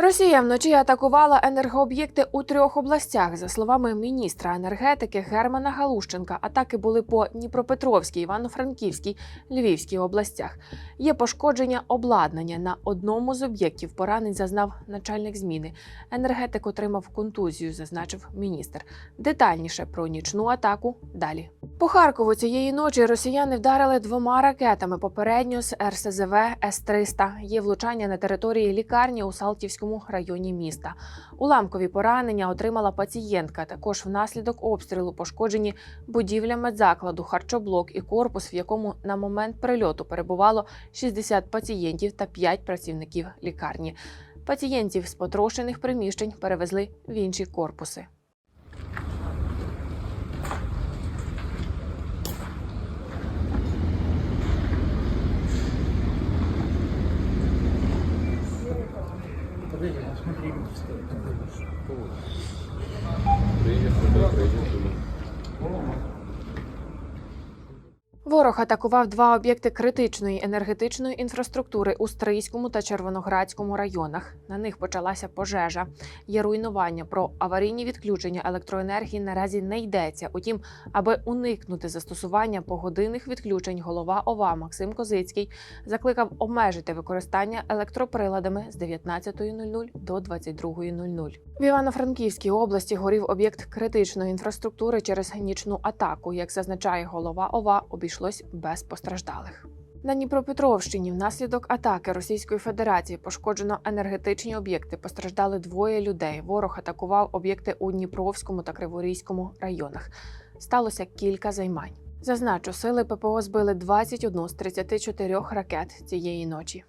Росія вночі атакувала енергооб'єкти у трьох областях. За словами міністра енергетики Германа Галущенка, атаки були по Дніпропетровській, Івано-Франківській, Львівській областях. Є пошкодження обладнання на одному з об'єктів. Поранень зазнав начальник зміни. Енергетик отримав контузію, зазначив міністр. Детальніше про нічну атаку далі. По Харкову цієї ночі росіяни вдарили двома ракетами. Попередньо з РСЗВ С-300. Є влучання на території лікарні у Салтівському районі міста. Уламкові поранення отримала пацієнтка. Також внаслідок обстрілу пошкоджені будівля медзакладу, харчоблок і корпус, в якому на момент прильоту перебувало 60 пацієнтів та 5 працівників лікарні. Пацієнтів з потрощених приміщень перевезли в інші корпуси. Ну смотри, где стоит. Ворог атакував два об'єкти критичної енергетичної інфраструктури у Стрийському та Червоноградському районах. На них почалася пожежа. Є руйнування. Про аварійні відключення електроенергії наразі не йдеться. Утім, аби уникнути застосування погодинних відключень, голова ОВА Максим Козицький закликав обмежити використання електроприладами з 19.00 до 22.00. В Івано-Франківській області горів об'єкт критичної інфраструктури через нічну атаку. Як зазначає голова ОВА, обійшлось без постраждалих. На Дніпропетровщині внаслідок атаки Російської Федерації пошкоджено енергетичні об'єкти. Постраждали двоє людей. Ворог атакував об'єкти у Дніпровському та Криворізькому районах. Сталося кілька займань. Зазначу, сили ППО збили 21 з 34 ракет цієї ночі.